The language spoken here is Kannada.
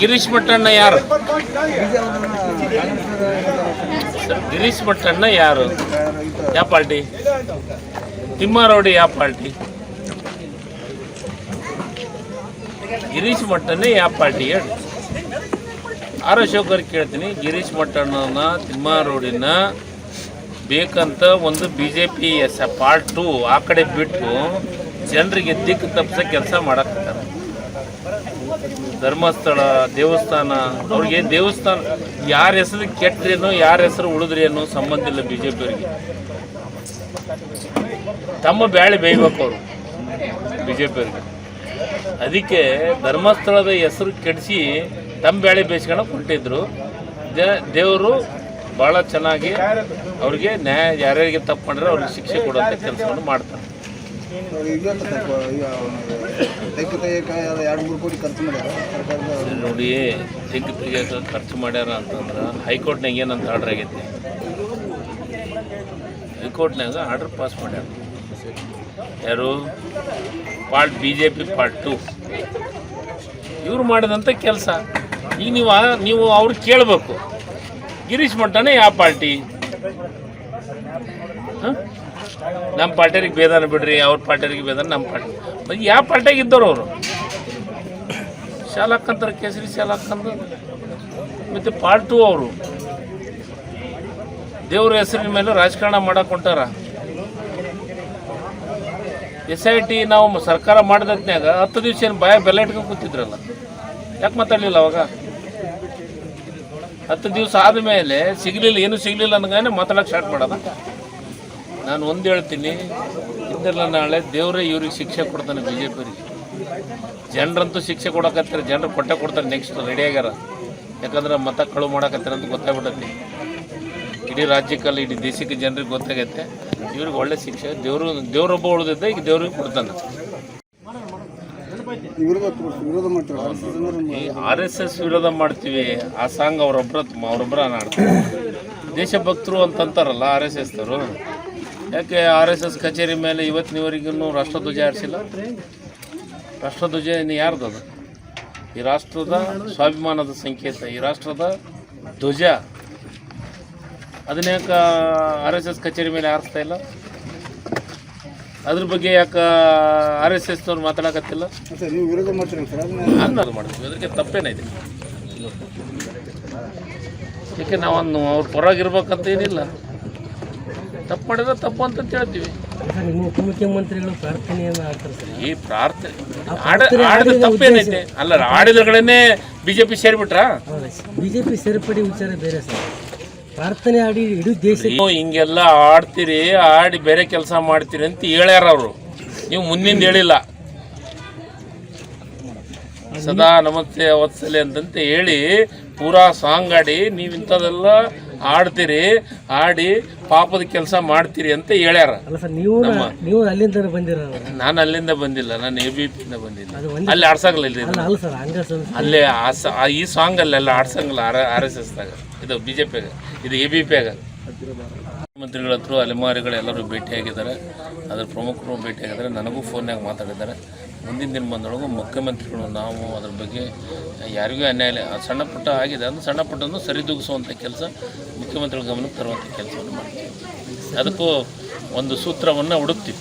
ಗಿರೀಶ್ ಮಟ್ಟಣ್ಣ ಯಾರು? ಗಿರೀಶ್ ಮಟ್ಟಣ್ಣ ಯಾರು? ಯಾವ ಪಾರ್ಟಿ? ತಿಮ್ಮಾರೌಡಿ ಯಾವ ಪಾರ್ಟಿ? ಗಿರೀಶ್ ಮಟ್ಟಣ್ಣ ಯಾವ ಪಾರ್ಟಿ ಹೇಳಿ. ಆರ್ ಅಶೋಕರ್ ಕೇಳ್ತೀನಿ. ಗಿರೀಶ್ ಮಟ್ಟಣ್ಣನ ತಿಮ್ಮಾರೋಡಿನ ಬೇಕಂತ ಒಂದು B J P S part two ಆ ಕಡೆ ಬಿಟ್ಟು ಜನರಿಗೆ ದಿಕ್ಕು ತಪ್ಪಿಸೋ ಕೆಲಸ ಮಾಡಕ್ತಾರೆ ಧರ್ಮಸ್ಥಳ, ದೇವಸ್ಥಾನ, ಅವ್ರಿಗೆ ದೇವಸ್ಥಾನ ಯಾರ ಹೆಸರು ಕೆಟ್ಟರೇನೋ ಯಾರ ಹೆಸರು ಉಳಿದ್ರೇನೋ ಸಂಬಂಧ ಇಲ್ಲ ಬಿ ಜೆ ಪಿಯವರಿಗೆ ತಮ್ಮ ಬ್ಯಾಳಿ ಬೇಯ್ಬೇಕು ಅವರು ಬಿ ಜೆ ಪಿಯವರಿಗೆ ಅದಕ್ಕೆ ಧರ್ಮಸ್ಥಳದ ಹೆಸರು ಕೆಡಿಸಿ ತಮ್ಮ ಬ್ಯಾಳೆ ಬೇಯಿಸ್ಕೊಂಡು ಕೊಟ್ಟಿದ್ರು ದೇವರು ಭಾಳ ಚೆನ್ನಾಗಿ ಅವ್ರಿಗೆ ನ್ಯಾಯ, ಯಾರ್ಯಾರಿಗೆ ತಪ್ಪು ಮಾಡಿದ್ರೆ ಅವ್ರಿಗೆ ಶಿಕ್ಷೆ ಕೊಡುವಂಥ ಕೆಲಸವನ್ನು ಮಾಡ್ತಾರೆ. ನೋಡಿ ತೆಗ್ಗು ತೆಗಿಯೋಕೆ ಖರ್ಚು ಮಾಡ್ಯಾರ ಅಂತಂದ್ರೆ ಹೈಕೋರ್ಟ್ನಾಗ ಏನಂತ ಆರ್ಡ್ರ್ ಆಗೈತಿ? ಹೈಕೋರ್ಟ್ನಾಗ ಆರ್ಡ್ರ್ ಪಾಸ್ ಮಾಡ್ಯಾರ. ಯಾರು? Part B J P part two. ಇವ್ರು ಮಾಡಿದಂಥ ಕೆಲಸ. ಈಗ ನೀವು ನೀವು ಅವ್ರು ಕೇಳಬೇಕು. ಗಿರೀಶ್ ಮಟ್ಟನೇ ಯಾವ ಪಾರ್ಟಿ? ಹಾಂ? ನಮ್ಮ ಪಾರ್ಟಿಯರಿಗೆ ಬೇದಾನ ಬಿಡ್ರಿ, ಅವ್ರ ಪಾರ್ಟಿಯರಿಗೆ ಬೇದಾನ ನಮ್ಮ ಪಾರ್ಟಿ. ಮತ್ತು ಯಾವ ಪಾರ್ಟಿಯಾಗ ಇದ್ದವ್ರು ಅವರು? ಶಾಲಾಕ್ಕಂತಾರೆ ಕೇಸರಿ ಶಾಲಾಕ್ಕಂದು ಮತ್ತು ಪಾರ್ಟ್ ಟು ಅವರು. ದೇವ್ರ ಹೆಸರಿನ ಮೇಲೆ ರಾಜಕಾರಣ ಮಾಡಕ್ಕೆ ಹೊಂಟಾರ. ಎಸ್ ಐ ಟಿ ನಾವು ಸರ್ಕಾರ ಮಾಡಿದತ್ನಾಗ ಹತ್ತು ದಿವಸ ಏನು ಬಾಯ ಬೆಲ್ಲ ಇಟ್ಕೊಂಡು ಕೂತಿದ್ರಲ್ಲ? ಯಾಕೆ ಮಾತಾಡಲಿಲ್ಲ ಅವಾಗ? ಹತ್ತು ದಿವಸ ಆದಮೇಲೆ ಸಿಗಲಿಲ್ಲ, ಏನು ಸಿಗಲಿಲ್ಲ ಅನ್ನಂಗಾನೆ ಮಾತಾಡೋಕೆ ಸ್ಟಾರ್ಟ್ ಮಾಡೋದ. ನಾನು ಒಂದು ಹೇಳ್ತೀನಿ ಇಂದೆಲ್ಲ ನಾಳೆ ದೇವರೇ ಇವ್ರಿಗೆ ಶಿಕ್ಷೆ ಕೊಡ್ತಾನೆ ಬಿ ಜೆ ಪಿರಿಗೆ ಜನರಂತೂ ಶಿಕ್ಷೆ ಕೊಡಕತ್ತಾರೆ, ಜನರು ಕೊಟ್ಟೆ ಕೊಡ್ತಾರೆ ನೆಕ್ಸ್ಟ್ ರೆಡಿ ಆಗ್ಯಾರ. ಯಾಕಂದ್ರೆ ಮತ ಕಳು ಮಾಡಕತ್ತಾರೆ ಅಂತ ಗೊತ್ತಾಗ್ಬಿಟ್ಟೈತಿ ಇಡೀ ರಾಜ್ಯಕ್ಕಲ್ಲಿ, ಇಡೀ ದೇಶಕ್ಕೆ ಜನರಿಗೆ ಗೊತ್ತಾಗೈತೆ. ಇವ್ರಿಗೆ ಒಳ್ಳೆ ಶಿಕ್ಷೆ, ದೇವರು, ದೇವರೊಬ್ಬ ಉಳಿದಿದ್ದೆ ಈಗ ದೇವ್ರಿಗೆ ಕೊಡ್ತಾನೆ. ಈ ಆರ್ ಎಸ್ ಎಸ್ ವಿರೋಧ ಮಾಡ್ತೀವಿ, ಆ ಸಾಂಗ್ ಅವರೊಬ್ಬರ ಅವರೊಬ್ಬರ ಆಡ್ತಾರೆ ದೇಶಭಕ್ತರು ಅಂತಂತಾರಲ್ಲ ಆರ್ ಎಸ್ ಎಸ್ನವರು ಯಾಕೆ ಆರ್ ಎಸ್ ಎಸ್ ಕಚೇರಿ ಮೇಲೆ ಇವತ್ತಿನವರೆಗೂ ರಾಷ್ಟ್ರಧ್ವಜ ಹಾರಿಸಿಲ್ಲ? ರಾಷ್ಟ್ರಧ್ವಜ ಇನ್ನು ಯಾರ್ದು ಅದು? ಈ ರಾಷ್ಟ್ರದ ಸ್ವಾಭಿಮಾನದ ಸಂಕೇತ, ಈ ರಾಷ್ಟ್ರದ ಧ್ವಜ. ಅದನ್ನ ಯಾಕೆ ಆರ್ ಎಸ್ ಎಸ್ ಕಚೇರಿ ಮೇಲೆ ಹಾರಿಸ್ತಾ ಇಲ್ಲ? ಅದ್ರ ಬಗ್ಗೆ ಯಾಕೆ ಆರ್ ಎಸ್ ಎಸ್ನವ್ರು ಮಾತಾಡಕತ್ತಿಲ್ಲ? ಅನ್ನೋದು ಮಾಡ್ತೀವಿ ಅದಕ್ಕೆ ತಪ್ಪೇನೈತೆ? ಯಾಕೆ ನಾವನ್ನು ಅವ್ರ ಪರವಾಗಿರ್ಬೇಕಂತ ಏನಿಲ್ಲ. ತಪ್ಪು ಮಾಡಿದ್ರೆ ತಪ್ಪು ಅಂತ ಹೇಳ್ತೀವಿ. ಸರ್ ನಿಮ್ಮ ಉಪಮುಖ್ಯಮಂತ್ರಿಗಳು ಪ್ರಾರ್ಥನೆಯನ್ನು ಆಗ್ತಾರೆ ಸರ್ ಈ ಪ್ರಾರ್ಥನೆ ಆಡ ಆಡಿದ ತಪ್ಪೇನೈತೆ? ಅಲ್ಲ ಆಡಿದಗಳನ್ನೇ ಬಿಜೆಪಿ ಸೇರಿಬಿಟ್ರಾ? ಹೌದಾ ಬಿ ಜೆ ಪಿ ಸೇರ್ಪಡೆ ವಿಚಾರ ಬೇರೆ ಸರ್. ಪ್ರಾರ್ಥನೆ ಆಡಿ ಇಡೀ ದೇಶ ನೀವು ಹಿಂಗೆಲ್ಲ ಆಡ್ತೀರಿ ಆಡಿ ಬೇರೆ ಕೆಲಸ ಮಾಡ್ತೀರಿ ಅಂತ ಹೇಳ್ಯಾರ ಅವರು. ನೀವು ಮುಂದಿಂದ ಹೇಳಿಲ್ಲ. ಸದಾ ನಮಸ್ತೆ ವತ್ಸಲೆ ಅಂತಂತ ಹೇಳಿ ಪೂರಾ ಸಾಂಗ್ ಆಡಿ ನೀವು ಇಂಥದೆಲ್ಲ ಆಡ್ತೀರಿ ಆಡಿ ಪಾಪದ ಕೆಲಸ ಮಾಡ್ತೀರಿ ಅಂತ ಹೇಳ್ಯಾರ. ನೀವು ನೀವು ಅಲ್ಲಿಂದ ಬಂದಿರ ನಾನು ಅಲ್ಲಿಂದ ಬಂದಿಲ್ಲ ನಾನು ಎ ಬಿ ಪಿಯಿಂದ ಬಂದಿಲ್ಲ. ಅಲ್ಲಿ ಆಡ್ಸಂಗಿಲ್ಲ ಇಲ್ಲಿ ಅಲ್ಲ ಈ ಸಾಂಗ್ ಅಲ್ಲೆಲ್ಲ ಆಡ್ಸಂಗಿಲ್ಲ ಆರ್ ಆರ್ ಎಸ್ ದಾಗ. ಇದು ಬಿ ಜೆ ಪಿಯಾಗ ಇದು ಎ ಬಿ ಪಿಯಾಗ ಮುಖ್ಯಮಂತ್ರಿಗಳ ಹತ್ರ ಅಲೆಮಾರಿಗಳು ಎಲ್ಲರೂ ಭೇಟಿಯಾಗಿದ್ದಾರೆ ಅದರ ಪ್ರಮುಖರು ಭೇಟಿಯಾಗಿದ್ದಾರೆ ನನಗೂ ಫೋನ್ಯಾಗ ಮಾತಾಡಿದ್ದಾರೆ. ಮುಂದಿನ ದಿನ ದಿನಮಾನದೊಳಗೂ ಮುಖ್ಯಮಂತ್ರಿಗಳು, ನಾವು ಅದ್ರ ಬಗ್ಗೆ ಯಾರಿಗೂ ಅನ್ಯಾಯ ಸಣ್ಣ ಪುಟ್ಟ ಆಗಿದೆ. ಅಂದ್ರೆ ಸಣ್ಣ ಪುಟ್ಟನ್ನು ಸರಿದೂಗಿಸುವಂಥ ಕೆಲಸ ಮುಖ್ಯಮಂತ್ರಿಗಳ ಗಮನಕ್ಕೆ ತರುವಂಥ ಕೆಲಸವನ್ನು ಮಾಡ್ತೀವಿ. ಅದಕ್ಕೂ ಒಂದು ಸೂತ್ರವನ್ನು ಹುಡುಕ್ತೀವಿ.